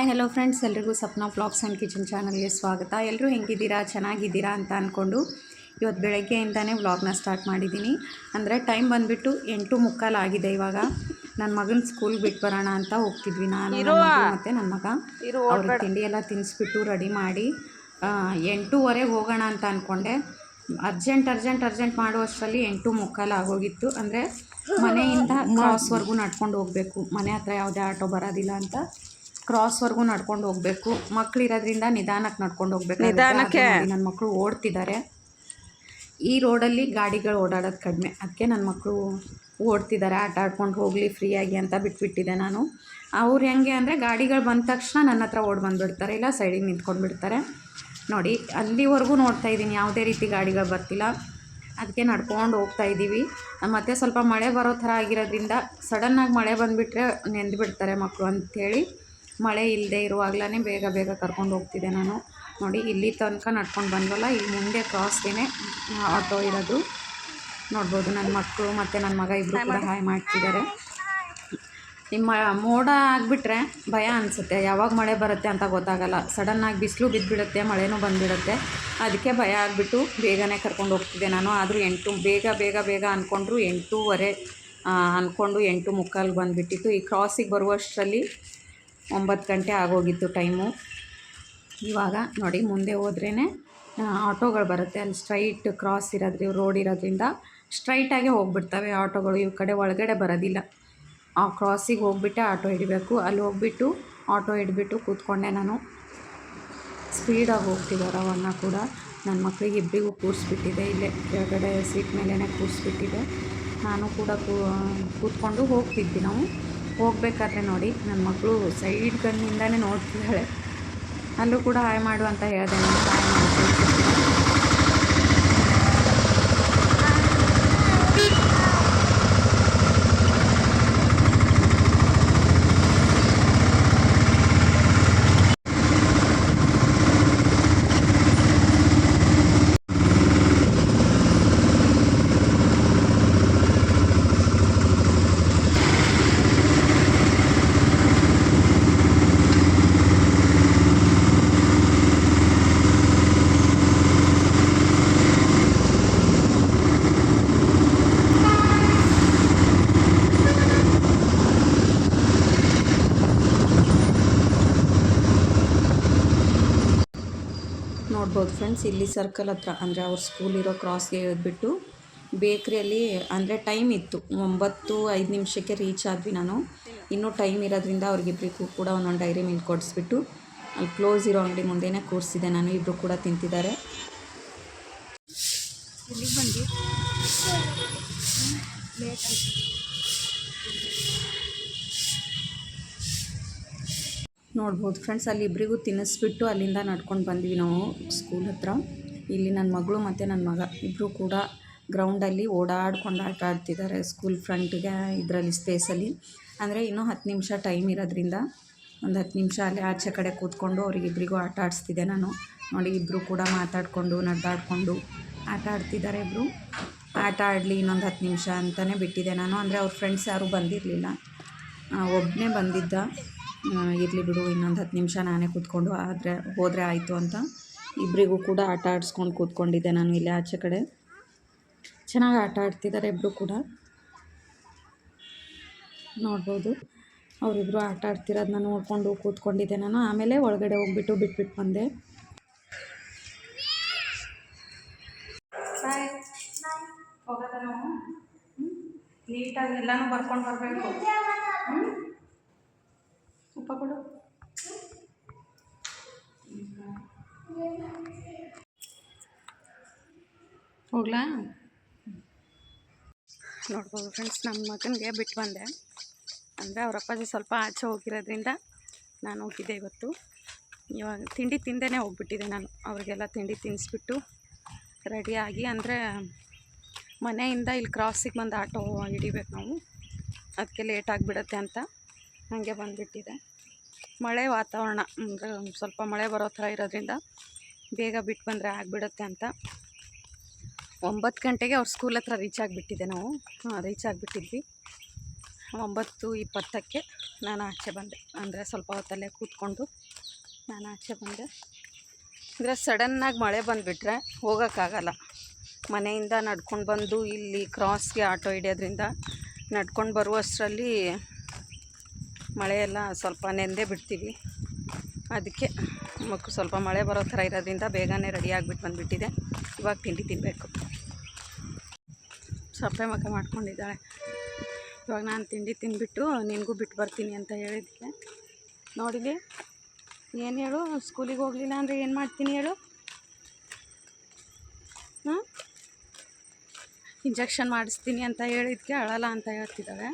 Hi hello friends ಎಲ್ರಿಗೂ Sapna vlogs and kitchen ಚಾನಲ್ಗೆ ಸ್ವಾಗತ. ಎಲ್ಲರೂ ಹೆಂಗಿದ್ದೀರಾ? ಚೆನ್ನಾಗಿದ್ದೀರಾ ಅಂತ ಅಂದ್ಕೊಂಡು ಇವತ್ತು ಬೆಳಗ್ಗೆಯಿಂದನೇ ವ್ಲಾಗ್ನ ಸ್ಟಾರ್ಟ್ ಮಾಡಿದ್ದೀನಿ. ಅಂದರೆ ಟೈಮ್ ಬಂದುಬಿಟ್ಟು ಎಂಟು ಮುಕ್ಕಾಲು ಆಗಿದೆ ಇವಾಗ. ನನ್ನ ಮಗನ ಸ್ಕೂಲ್ ಬಿಟ್ಟು ಬರೋಣ ಅಂತ ಹೋಗ್ತಿದ್ವಿ. ನಾನು ಮತ್ತು ನನ್ನ ಮಗ. ಅವ್ರ ತಿಂಡಿ ಎಲ್ಲ ತಿನ್ನಿಸ್ಬಿಟ್ಟು ರೆಡಿ ಮಾಡಿ ಎಂಟೂವರೆಗೆ ಹೋಗೋಣ ಅಂತ ಅಂದ್ಕೊಂಡೆ ಅರ್ಜೆಂಟ್ ಅರ್ಜೆಂಟ್ ಅರ್ಜೆಂಟ್ ಮಾಡುವಷ್ಟರಲ್ಲಿ ಎಂಟು ಮುಕ್ಕಾಲು ಆಗೋಗಿತ್ತು. ಅಂದರೆ ಮನೆಯಿಂದ ಕ್ರಾಸ್ವರೆಗೂ ನಡ್ಕೊಂಡು ಹೋಗಬೇಕು. ಮನೆ ಹತ್ರ ಯಾವುದೇ ಆಟೋ ಬರೋದಿಲ್ಲ ಅಂತ. ಕ್ರಾಸ್ವರೆಗೂ ನಡ್ಕೊಂಡು ಹೋಗಬೇಕು. ಮಕ್ಕಳಿರೋದ್ರಿಂದ ನಿಧಾನಕ್ಕೆ ನಡ್ಕೊಂಡು ಹೋಗ್ಬೇಕು. ನಿಧಾನಕ್ಕೆ. ನನ್ನ ಮಕ್ಕಳು ಓಡ್ತಿದ್ದಾರೆ. ಈ ರೋಡಲ್ಲಿ ಗಾಡಿಗಳು ಓಡಾಡೋದು ಕಡಿಮೆ. ಅದಕ್ಕೆ ನನ್ನ ಮಕ್ಕಳು ಓಡ್ತಿದ್ದಾರೆ. ಆಟ ಆಡ್ಕೊಂಡು ಹೋಗಲಿ ಫ್ರೀಯಾಗಿ ಅಂತ ಬಿಟ್ಬಿಟ್ಟಿದ್ದೆ ನಾನು. ಅವ್ರು ಹೆಂಗೆ ಅಂದರೆ ಗಾಡಿಗಳು ಬಂದ ತಕ್ಷಣ ನನ್ನ ಹತ್ರ ಓಡ್ ಬಂದುಬಿಡ್ತಾರೆ. ಇಲ್ಲ ಸೈಡಿಗೆ ನಿಂತ್ಕೊಂಡು ಬಿಡ್ತಾರೆ ನೋಡಿ ಅಲ್ಲಿವರೆಗೂ ನೋಡ್ತಾ ಇದ್ದೀನಿ. ಯಾವುದೇ ರೀತಿ ಗಾಡಿಗಳು ಬರ್ತಿಲ್ಲ. ಅದಕ್ಕೆ ನಡ್ಕೊಂಡು ಹೋಗ್ತಾ ಇದ್ದೀವಿ. ಮತ್ತು ಸ್ವಲ್ಪ ಮಳೆ ಬರೋ ಥರ ಆಗಿರೋದ್ರಿಂದ ಸಡನ್ನಾಗಿ ಮಳೆ ಬಂದುಬಿಟ್ರೆ ನೆಂದು ಬಿಡ್ತಾರೆ ಮಕ್ಕಳು ಅಂಥೇಳಿ ಮಳೆ ಇಲ್ಲದೆ ಇರುವಾಗಲೇ ಬೇಗ ಬೇಗ ಕರ್ಕೊಂಡು ಹೋಗ್ತಿದ್ದೆ ನಾನು. ನೋಡಿ ಇಲ್ಲಿ ತನಕ ನಡ್ಕೊಂಡು ಬಂದ್ವಲ್ಲ ಇಲ್ಲಿ ಮುಂದೆ ಕ್ರಾಸ್ಗೆ ಆಟೋ ಇರೋದು. ನೋಡ್ಬೋದು ನನ್ನ ಮಕ್ಕಳು ಮತ್ತು ನನ್ನ ಮಗ ಇಬ್ಬರು ಕೂಡ ಹಾಯ್ ಮಾಡ್ತಿದ್ದಾರೆ. ನಿಮ್ಮ ಮೋಡ ಆಗಿಬಿಟ್ರೆ ಭಯ ಅನಿಸುತ್ತೆ. ಯಾವಾಗ ಮಳೆ ಬರುತ್ತೆ ಅಂತ ಗೊತ್ತಾಗಲ್ಲ. ಸಡನ್ನಾಗಿ ಬಿಸಿಲು ಬಿದ್ದುಬಿಡುತ್ತೆ ಮಳೆನೂ ಬಂದುಬಿಡುತ್ತೆ. ಅದಕ್ಕೆ ಭಯ ಆಗಿಬಿಟ್ಟು ಬೇಗನೆ ಕರ್ಕೊಂಡು ಹೋಗ್ತಿದ್ದೆ ನಾನು. ಆದರೂ ಎಂಟು ಬೇಗ ಬೇಗ ಬೇಗ ಅಂದ್ಕೊಂಡ್ರು ಎಂಟೂವರೆ ಅಂದ್ಕೊಂಡು ಎಂಟು ಮುಕ್ಕಾಲು ಬಂದುಬಿಟ್ಟಿತ್ತು. ಈ ಕ್ರಾಸಿಗೆ ಬರುವಷ್ಟರಲ್ಲಿ ಒಂಬತ್ತು ಗಂಟೆ ಆಗೋಗಿತ್ತು ಟೈಮು. ಇವಾಗ ನೋಡಿ ಮುಂದೆ ಹೋದ್ರೇ ಆಟೋಗಳು ಬರುತ್ತೆ. ಅಲ್ಲಿ ಸ್ಟ್ರೈಟ್ ಕ್ರಾಸ್ ಇರೋದ್ರಿ, ರೋಡ್ ಇರೋದ್ರಿಂದ ಸ್ಟ್ರೈಟಾಗೆ ಹೋಗ್ಬಿಡ್ತವೆ ಆಟೋಗಳು. ಇವ್ರ ಕಡೆ ಒಳಗಡೆ ಬರೋದಿಲ್ಲ. ಆ ಕ್ರಾಸಿಗೆ ಹೋಗ್ಬಿಟ್ಟೆ ಆಟೋ ಹಿಡಿಬೇಕು. ಅಲ್ಲಿ ಹೋಗ್ಬಿಟ್ಟು ಆಟೋ ಹಿಡ್ಬಿಟ್ಟು ಕೂತ್ಕೊಂಡೆ ನಾನು. ಸ್ಪೀಡಾಗಿ ಹೋಗ್ತಿದ್ದಾರೆ ಅವನ್ನ ಕೂಡ. ನನ್ನ ಮಕ್ಕಳಿಗೆ ಇಬ್ಬರಿಗೂ ಕೂರಿಸ್ಬಿಟ್ಟಿದೆ. ಇಲ್ಲೇ ಕೆಳಗಡೆ ಸೀಟ್ ಮೇಲೇ ಕೂರಿಸ್ಬಿಟ್ಟಿದೆ. ನಾನು ಕೂಡ ಕೂತ್ಕೊಂಡು ಹೋಗ್ತಿದ್ವಿ ನಾವು. ಹೋಗಬೇಕಾದ್ರೆ ನೋಡಿ ನನ್ನ ಮಗಳು ಸೈಡ್ ಕಣ್ಣಿಂದನೇ ನೋಡ್ತಿದ್ದಾಳೆ. ಅಲ್ಲೂ ಕೂಡ ಹಾಯ್ ಮಾಡು ಅಂತ ಹೇಳಿದೆ, ನಾನು ಹಾಯ್ ಮಾಡ್ತಿದ್ದೆ ನೋಡ್ಬೋದು ಫ್ರೆಂಡ್ಸ್ ಇಲ್ಲಿ ಸರ್ಕಲ್ ಹತ್ರ, ಅಂದರೆ ಅವ್ರ ಸ್ಕೂಲ್ ಇರೋ ಕ್ರಾಸ್ಗೆ ಹೋದ್ಬಿಟ್ಟು ಬೇಕ್ರಿಯಲ್ಲಿ ಅಂದರೆ ಟೈಮ್ ಇತ್ತು. ಒಂಬತ್ತು, ಐದು ನಿಮಿಷಕ್ಕೆ ರೀಚ್ ಆದ್ವಿ ನಾನು. ಇನ್ನೂ ಟೈಮ್ ಇರೋದ್ರಿಂದ ಅವ್ರಿಗಿಬ್ರಿಗೂ ಕೂಡ ಒಂದೊಂದು ಡೈರಿ ಮಿಲ್ಕ್ ಕೊಡಿಸ್ಬಿಟ್ಟು, ಅಲ್ಲಿ ಕ್ಲೋಸ್ ಇರೋ ಅಂಗಡಿ ಮುಂದೆನೇ ಕೂರಿಸಿದೆ ನಾನು ಇಬ್ಬರು ಕೂಡ ತಿಂತಿದ್ದಾರೆ. ಬಂದು? ನೋಡ್ಬೋದು. ಫ್ರೆಂಡ್ಸ್ ಅಲ್ಲಿ ಇಬ್ಬರಿಗೂ ತಿನ್ನಿಸ್ಬಿಟ್ಟು ಅಲ್ಲಿಂದ ನಡ್ಕೊಂಡು ಬಂದ್ವಿ ನಾವು ಸ್ಕೂಲ್ ಹತ್ರ. ಇಲ್ಲಿ ನನ್ನ ಮಗಳು ಮತ್ತು ನನ್ನ ಮಗ ಇಬ್ಬರು ಕೂಡ ಗ್ರೌಂಡಲ್ಲಿ ಓಡಾಡ್ಕೊಂಡು ಆಟ ಆಡ್ತಿದ್ದಾರೆ ಸ್ಕೂಲ್ ಫ್ರಂಟ್ಗೆ ಇದರಲ್ಲಿ ಸ್ಪೇಸಲ್ಲಿ ಅಂದರೆ ಇನ್ನೂ ಹತ್ತು ನಿಮಿಷ ಟೈಮ್ ಇರೋದ್ರಿಂದ ಒಂದು ಹತ್ತು ನಿಮಿಷ ಅಲ್ಲಿ ಆಚೆ ಕಡೆ ಕೂತ್ಕೊಂಡು ಅವ್ರಿಗಿಬ್ಬರಿಗೂ ಆಟ ಆಡಿಸ್ತಿದ್ದೆ ನಾನು. ನೋಡಿ ಇಬ್ಬರು ಕೂಡ ಮಾತಾಡಿಕೊಂಡು, ನಡೆದಾಡಿಕೊಂಡು ಆಟ ಆಡ್ತಿದ್ದಾರೆ ಇಬ್ಬರು ಆಟ ಆಡಲಿ ಇನ್ನೊಂದು ಹತ್ತು ನಿಮಿಷ ಅಂತಲೇ ಬಿಟ್ಟಿದ್ದೆ ನಾನು. ಅಂದರೆ ಅವ್ರ ಫ್ರೆಂಡ್ಸ್ ಯಾರೂ ಬಂದಿರಲಿಲ್ಲ. ಒಬ್ಬನೇ ಬಂದಿದ್ದ. ಇರಲಿ ಬಿಡು, ಇನ್ನೊಂದು ಹತ್ತು ನಿಮಿಷ ನಾನೇ ಕೂತ್ಕೊಂಡು ಆದರೆ ಹೋದರೆ ಆಯಿತು ಅಂತ. ಇಬ್ಬರಿಗೂ ಕೂಡ ಆಟ ಆಡಿಸ್ಕೊಂಡು ಕೂತ್ಕೊಂಡಿದ್ದೆ ನಾನು ಇಲ್ಲೇ ಆಚೆ ಕಡೆ. ಚೆನ್ನಾಗಿ ಆಟ ಆಡ್ತಿದ್ದಾರೆ ಇಬ್ಬರು ಕೂಡ. ನೋಡ್ಬೋದು. ಅವರಿಬ್ಬರು ಆಟ ಆಡ್ತಿರೋದನ್ನ ನೋಡಿಕೊಂಡು ಕೂತ್ಕೊಂಡಿದ್ದೆ ನಾನು. ಆಮೇಲೆ ಒಳಗಡೆ ಹೋಗ್ಬಿಟ್ಟು ಬಿಟ್ಬಿಟ್ಟು ಬಂದೆ. ನೀಟಾಗಿ ಎಲ್ಲನೂ ಬರ್ಕೊಂಡು ಬರಬೇಕು. ಹೋಗ್ಲಾ? ನೋಡ್ಬೋದು ಫ್ರೆಂಡ್ಸ್ ನಮ್ಮ ಮಗನಿಗೆ ಬಿಟ್ಟು ಬಂದೆ. ಅಂದರೆ ಅವ್ರ ಅಪ್ಪಾಜಿ ಸ್ವಲ್ಪ ಆಚೆ ಹೋಗಿರೋದ್ರಿಂದ ನಾನು ಹೋಗಿದ್ದೆ ಇವತ್ತು. ಇವಾಗ ತಿಂಡಿ ತಿಂದೇ ಹೋಗ್ಬಿಟ್ಟಿದ್ದೆ ನಾನು. ಅವ್ರಿಗೆಲ್ಲ ತಿಂಡಿ ತಿನ್ನಿಸ್ಬಿಟ್ಟು ರೆಡಿಯಾಗಿ ಅಂದರೆ ಮನೆಯಿಂದ ಇಲ್ಲಿ ಕ್ರಾಸಿಗೆ ಬಂದು ಆಟೋ ಹಿಡಿಬೇಕು ನಾವು. ಅದಕ್ಕೆ ಲೇಟ್ ಆಗಿಬಿಡತ್ತೆ ಅಂತ ಹಾಗೆ ಬಂದುಬಿಟ್ಟಿದೆ. ಮಳೆ ವಾತಾವರಣ, ಅಂದರೆ ಸ್ವಲ್ಪ ಮಳೆ ಬರೋ ಥರ ಇರೋದ್ರಿಂದ ಬೇಗ ಬಿಟ್ಟು ಬಂದರೆ ಆಗಿಬಿಡುತ್ತೆ ಅಂತ. ಒಂಬತ್ತು ಗಂಟೆಗೆ ಅವ್ರ ಸ್ಕೂಲ್ ಹತ್ರ ರೀಚ್ ಆಗಿಬಿಟ್ಟಿದ್ದೆ ನಾವು. ರೀಚ್ ಆಗಿಬಿಟ್ಟಿದ್ವಿ. ಒಂಬತ್ತು ಇಪ್ಪತ್ತಕ್ಕೆ ನಾನು ಆಚೆ ಬಂದೆ. ಅಂದರೆ ಸ್ವಲ್ಪ ಹೊತ್ತಲ್ಲೇ ಕೂತ್ಕೊಂಡು ನಾನು ಆಚೆ ಬಂದೆ. ಅಂದರೆ ಸಡನ್ನಾಗಿ ಮಳೆ ಬಂದುಬಿಟ್ರೆ ಹೋಗೋಕ್ಕಾಗಲ್ಲ. ಮನೆಯಿಂದ ನಡ್ಕೊಂಡು ಬಂದು ಇಲ್ಲಿ ಕ್ರಾಸ್ಗೆ ಆಟೋ ಹಿಡಿಯೋದ್ರಿಂದ ನಡ್ಕೊಂಡು ಬರುವಷ್ಟರಲ್ಲಿ ಮಳೆಯೆಲ್ಲ ಸ್ವಲ್ಪ ನೆಂದೇ ಬಿಡ್ತೀವಿ. ಅದಕ್ಕೆ ಮಕ್ಕಳು ಸ್ವಲ್ಪ ಮಳೆ ಬರೋ ಥರ ಇರೋದ್ರಿಂದ ಬೇಗನೆ ರೆಡಿ ಆಗಿಬಿಟ್ಟು ಬಂದುಬಿಟ್ಟಿದೆ. ಇವಾಗ ತಿಂಡಿ ತಿನ್ನಬೇಕು ಸಪ್ಪೆ ಮಕ್ಕ ಮಾಡ್ಕೊಂಡಿದ್ದಾಳೆ. ಇವಾಗ ನಾನು ತಿಂಡಿ ತಿಂದ್ಬಿಟ್ಟು ನಿನಗೂ ಬಿಟ್ಟು ಬರ್ತೀನಿ ಅಂತ ಹೇಳಿದ್ದೆ ನೋಡಿಲಿ, ಏನು ಹೇಳು? ಸ್ಕೂಲಿಗೆ ಹೋಗಲಿಲ್ಲ ಅಂದರೆ ಏನು ಮಾಡ್ತೀನಿ ಹೇಳು? ಹಾಂ? ಇಂಜೆಕ್ಷನ್ ಮಾಡಿಸ್ತೀನಿ ಅಂತ ಹೇಳಿದ್ಕೆ ಅಳಲ್ಲ ಅಂತ ಹೇಳ್ತಿದ್ದಾಳೆ.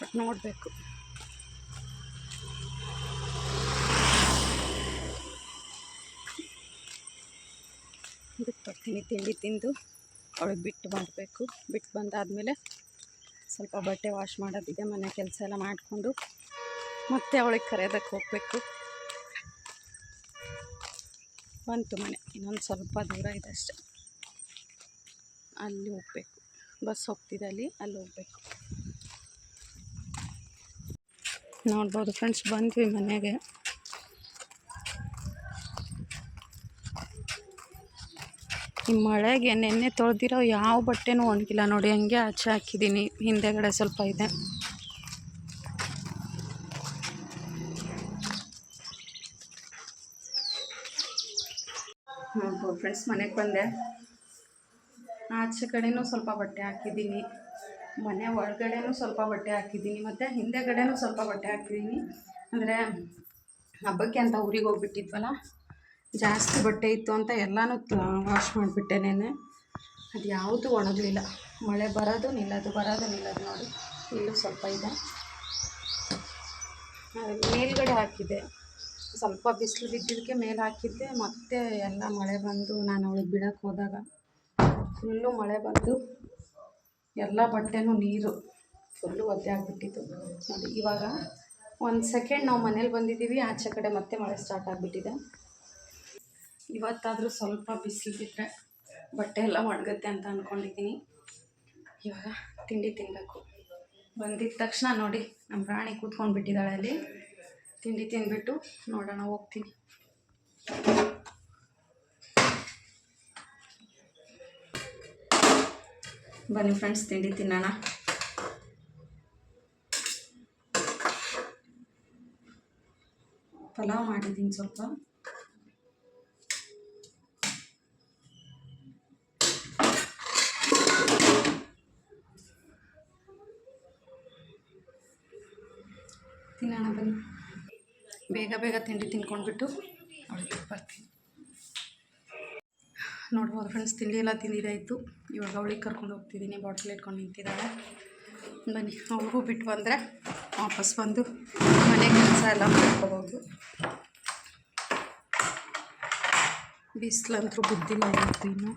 ಬಟ್ ನೋಡಬೇಕು. ಬರ್ತೀನಿ ತಿಂಡಿ ತಿಂದು. ಅವಳಿಗೆ ಬಿಟ್ಟು ಬರಬೇಕು. ಬಿಟ್ಟು ಬಂದಾದಮೇಲೆ ಸ್ವಲ್ಪ ಬಟ್ಟೆ ವಾಶ್ ಮಾಡೋದಿದೆ, ಮನೆ ಕೆಲಸ ಎಲ್ಲ ಮಾಡಿಕೊಂಡು. ಮತ್ತೆ ಅವಳಿಗೆ ಕರೆಯೋದಕ್ಕೆ ಹೋಗಬೇಕು. ಬಂತು ಮನೆ. ಇನ್ನೊಂದು ಸ್ವಲ್ಪ ದೂರ ಇದೆ ಅಷ್ಟೆ. ಅಲ್ಲಿ ಹೋಗಬೇಕು. ಬಸ್ ಹೋಗ್ತಿದೆ ಅಲ್ಲಿ ಅಲ್ಲಿ ಹೋಗಬೇಕು. ನೋಡ್ಬೋದು ಫ್ರೆಂಡ್ಸ್ ಬಂದ್ವಿ ಮನೆಗೆ. ಈ ಮಳೆಗೆ ನೆನ್ನೆ ತೊಳೆದಿರೋ ಯಾವ ಬಟ್ಟೆನೂ ಒಣಗಿಲ್ಲ ನೋಡಿ, ಹಂಗೆ ಆಚೆ ಹಾಕಿದ್ದೀನಿ. ಹಿಂದೆಗಡೆ ಸ್ವಲ್ಪ ಇದೆ. ಫ್ರೆಂಡ್ಸ್ ಮನೆಗೆ ಬಂದೆ. ಆಚೆ ಕಡೆನೂ ಸ್ವಲ್ಪ ಬಟ್ಟೆ ಹಾಕಿದ್ದೀನಿ. ಮನೆ ಒಳಗಡೆನೂ ಸ್ವಲ್ಪ ಬಟ್ಟೆ ಹಾಕಿದ್ದೀನಿ. ಮತ್ತು ಹಿಂದೆಗಡೆನೂ ಸ್ವಲ್ಪ ಬಟ್ಟೆ ಹಾಕಿದ್ದೀನಿ. ಅಂದರೆ ಹಬ್ಬಕ್ಕೆ ಅಂತ ಊರಿಗೆ ಹೋಗ್ಬಿಟ್ಟಿದ್ವಲ್ಲ ಜಾಸ್ತಿ ಬಟ್ಟೆ ಇತ್ತು ಅಂತ ಎಲ್ಲನೂ ವಾಶ್ ಮಾಡಿಬಿಟ್ಟೆ ನೆನೆ. ಅದು ಯಾವುದು ಒಣಗಲಿಲ್ಲ. ಮಳೆ ಬರೋದು, ನಿಲ್ಲೋದು ಬರೋದು, ನಿಲ್ಲೋದು ನೋಡಿ. ಇಲ್ಲೂ ಸ್ವಲ್ಪ ಇದೆ. ಮೇಲ್ಗಡೆ ಹಾಕಿದ್ದೆ. ಸ್ವಲ್ಪ ಬಿಸಿಲು ಬಿದ್ದಿದ್ದಕ್ಕೆ ಮೇಲೆ ಹಾಕಿದ್ದೆ. ಮತ್ತೆ ಎಲ್ಲ ಮಳೆ ಬಂದು ನಾನು ಅವಳಿಗೆ ಬಿಡೋಕ್ಕೆ ಹೋದಾಗ ಫುಲ್ಲು ಮಳೆ ಬಂದು ಎಲ್ಲ ಬಟ್ಟೆನೂ ನೀರು. ಫುಲ್ಲು ಒದ್ದೆ ಆಗಿಬಿಟ್ಟಿತ್ತು. ನೋಡಿ ಇವಾಗ ಒಂದು ಸೆಕೆಂಡ್ ನಾವು ಮನೇಲಿ ಬಂದಿದ್ದೀವಿ. ಆಚೆ ಕಡೆ ಮತ್ತೆ ಮಳೆ ಸ್ಟಾರ್ಟ್ ಆಗಿಬಿಟ್ಟಿದೆ. ಇವತ್ತಾದರೂ ಸ್ವಲ್ಪ ಬಿಸಿಲು ಬಿದ್ದರೆ ಬಟ್ಟೆ ಎಲ್ಲ ಒಣಗುತ್ತೆ ಅಂತ ಅಂದ್ಕೊಂಡಿದ್ದೀನಿ ಇವಾಗ ತಿಂಡಿ ತಿನ್ನಬೇಕು ಬಂದಿದ್ದ ತಕ್ಷಣ ನೋಡಿ ನಮ್ಮ ರಾಣಿ ಕೂತ್ಕೊಂಡು ಬಿಟ್ಟಿದ್ದಾಳೆ ಅಲ್ಲಿ. ತಿಂಡಿ ತಿಂದ್ಬಿಟ್ಟು ನೋಡೋಣ, ಹೋಗ್ತೀನಿ. ಬನ್ನಿ ಫ್ರೆಂಡ್ಸ್ ತಿಂಡಿ ತಿನ್ನೋಣ. ಪಲಾವ್ ಮಾಡಿದ್ದೀನಿ ಸ್ವಲ್ಪ. ತಿನ್ನೋಣ ಬನ್ನಿ. ಬೇಗ ಬೇಗ ತಿಂಡಿ ತಿನ್ಕೊಂಡ್ಬಿಟ್ಟು ಅವಳಿಗೆ ಬರ್ತೀನಿ. ನೋಡ್ಬೋದು ಫ್ರೆಂಡ್ಸ್ ತಿಂಡಿ ಎಲ್ಲ ತಿಂದಿದ್ದಾಯಿತು ಇವಾಗ ಅವಳಿಗೆ ಕರ್ಕೊಂಡು ಹೋಗ್ತಿದ್ದೀನಿ ಬಾಟಲ್ ಇಟ್ಕೊಂಡು ನಿಂತಿದ್ದಾಳೆ. ಬನ್ನಿ, ಅವ್ರಿಗೂ ಬಿಟ್ಟು ಬಂದರೆ ವಾಪಸ್ ಬಂದು ಮನೆ ಕೆಲಸ ಎಲ್ಲ ಮಾಡ್ಕೋಬೋದು. ಬಿಸಿಲಂತೂ ಬುದ್ಧಿಲ್ಲ ಇವತ್ತು ಇನ್ನು.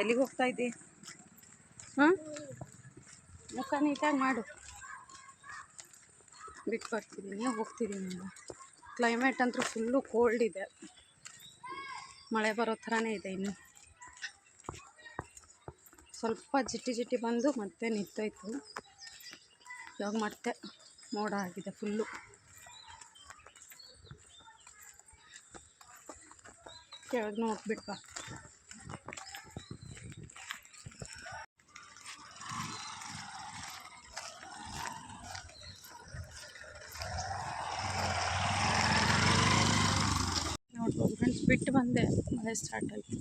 ಎಲ್ಲಿಗೆ ಹೋಗ್ತಾ ಇದ್ದಿ? ಹಾಂ? ಮುಖ ನೀಟಾಗಿ ಮಾಡು. ಬಿಟ್ಟು ಬರ್ತಿದ್ದೀನಿ ಹೋಗ್ತಿದ್ದೀನಿ ನಾನು ಕ್ಲೈಮೇಟ್ ಅಂತೂ ಫುಲ್ಲು ಕೋಲ್ಡ್ ಇದೆ. ಮಳೆ ಬರೋ ಥರನೇ ಇದೆ ಇನ್ನು. ಸ್ವಲ್ಪ ಜಿಟ್ಟಿ ಜಿಟ್ಟಿ ಬಂದು ಮತ್ತೆ ನಿಂತೋಯ್ತು. ಇವಾಗ ಮತ್ತೆ ಮೋಡ ಆಗಿದೆ ಫುಲ್ಲು ಕೆಳಗೆ ನೋಡ್ಬಿಟ್ಟು ಫ್ರೆಂಡ್ಸ್ ಬಿಟ್ಟು ಬಂದೆ, ಮಳೆ ಸ್ಟಾರ್ಟ್ ಆಯಿತು.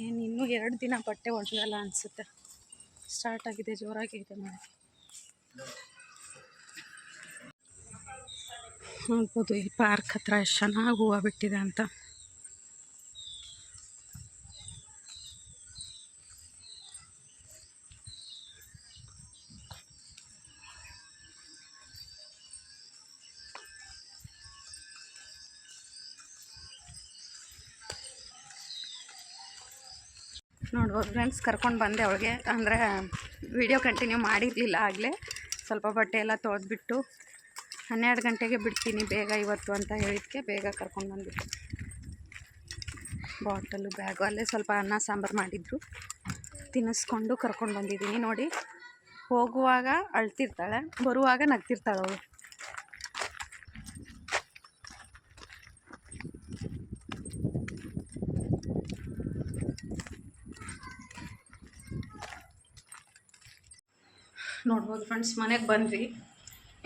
ಏನು ಇನ್ನೂ ಎರಡು ದಿನ ಬಟ್ಟೆ ಒಣಗಲ್ಲ ಅನಿಸುತ್ತೆ. ಸ್ಟಾರ್ಟ್ ಆಗಿದೆ ಜೋರಾಗಿದೆ ಮಳೆ. ನೋಡ್ಬೋದು ಈ ಪಾರ್ಕ್ ಹತ್ರ ಎಷ್ಟು ಚೆನ್ನಾಗಿ ಹೂವು ಬಿಟ್ಟಿದೆ ಅಂತ. ನೋಡ್ಬೋದು ಫ್ರೆಂಡ್ಸ್, ಕರ್ಕೊಂಡು ಬಂದೆ ಅವಳಿಗೆ. ಅಂದರೆ ವಿಡಿಯೋ ಕಂಟಿನ್ಯೂ ಮಾಡಿರಲಿಲ್ಲ ಆಗಲೇ. ಸ್ವಲ್ಪ ಬಟ್ಟೆ ಎಲ್ಲ ತೊಳೆದ್ಬಿಟ್ಟು ಹನ್ನೆರಡು ಗಂಟೆಗೆ ಬಿಡ್ತೀನಿ ಬೇಗ ಇವತ್ತು ಅಂತ ಹೇಳಿದ್ಕೆ ಬೇಗ ಕರ್ಕೊಂಡು ಬಂದ್ಬಿಟ್ಟು ಬಾಟಲು ಬ್ಯಾಗು ಅಲ್ಲೇ ಸ್ವಲ್ಪ ಅನ್ನ, ಸಾಂಬಾರು ಮಾಡಿದ್ರು. ತಿನ್ನಿಸ್ಕೊಂಡು ಕರ್ಕೊಂಡು ಬಂದಿದ್ದೀನಿ ನೋಡಿ. ಹೋಗುವಾಗ ಅಳ್ತಿರ್ತಾಳೆ, ಬರುವಾಗ ನಗ್ತಿರ್ತಾಳೆ ಅವಳು. ನೋಡ್ಬೋದು ಫ್ರೆಂಡ್ಸ್ ಮನೆಗೆ ಬಂದ್ವಿ.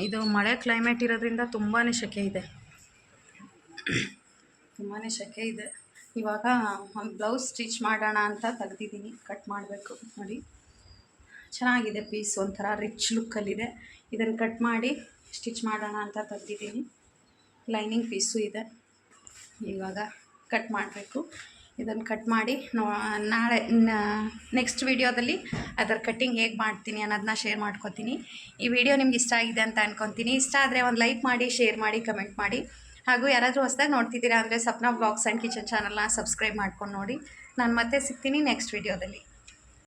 ಇದು ಮಳೆ ಕ್ಲೈಮೇಟ್ ಇರೋದ್ರಿಂದ ತುಂಬಾ ಸೆಕೆ ಇದೆ. ತುಂಬಾ ಸೆಕೆ ಇದೆ. ಇವಾಗ ಒಂದು ಬ್ಲೌಸ್ ಸ್ಟಿಚ್ ಮಾಡೋಣ ಅಂತ ತೆಗ್ದಿದ್ದೀನಿ. ಕಟ್ ಮಾಡಬೇಕು. ನೋಡಿ. ಚೆನ್ನಾಗಿದೆ ಪೀಸ್ ಒಂಥರ ರಿಚ್ ಲುಕ್ಕಲ್ಲಿದೆ ಇದನ್ನು ಕಟ್ ಮಾಡಿ ಸ್ಟಿಚ್ ಮಾಡೋಣ ಅಂತ ತೆಗ್ದಿದ್ದೀನಿ. ಲೈನಿಂಗ್ ಪೀಸು ಇದೆ. ಇವಾಗ ಕಟ್ ಮಾಡಬೇಕು. ಇದನ್ನು ಕಟ್ ಮಾಡಿ ನೋ, ನಾಳೆ ನೆಕ್ಸ್ಟ್ ವೀಡಿಯೋದಲ್ಲಿ ಅದರ ಕಟ್ಟಿಂಗ್ ಹೇಗೆ ಮಾಡ್ತೀನಿ ಅನ್ನೋದನ್ನ ಶೇರ್ ಮಾಡ್ಕೊತೀನಿ. ಈ ವಿಡಿಯೋ ನಿಮ್ಗೆ ಇಷ್ಟ ಆಗಿದೆ ಅಂತ ಅನ್ಕೊತೀನಿ. ಇಷ್ಟ ಆದರೆ ಒಂದು ಲೈಕ್ ಮಾಡಿ ಶೇರ್ ಮಾಡಿ ಕಮೆಂಟ್ ಮಾಡಿ. ಹಾಗೂ ಯಾರಾದರೂ ಹೊಸದಾಗಿ ನೋಡ್ತಿದ್ದೀರಾ ಅಂದರೆ ಸಪ್ನಾ ಬ್ಲಾಗ್ಸ್ ಆ್ಯಂಡ್ ಕಿಚನ್ ಚಾನಲ್ನ ಸಬ್ಸ್ಕ್ರೈಬ್ ಮಾಡ್ಕೊಂಡು ನೋಡಿ. ನಾನು ಮತ್ತೆ ಸಿಗ್ತೀನಿ ನೆಕ್ಸ್ಟ್ ವೀಡಿಯೋದಲ್ಲಿ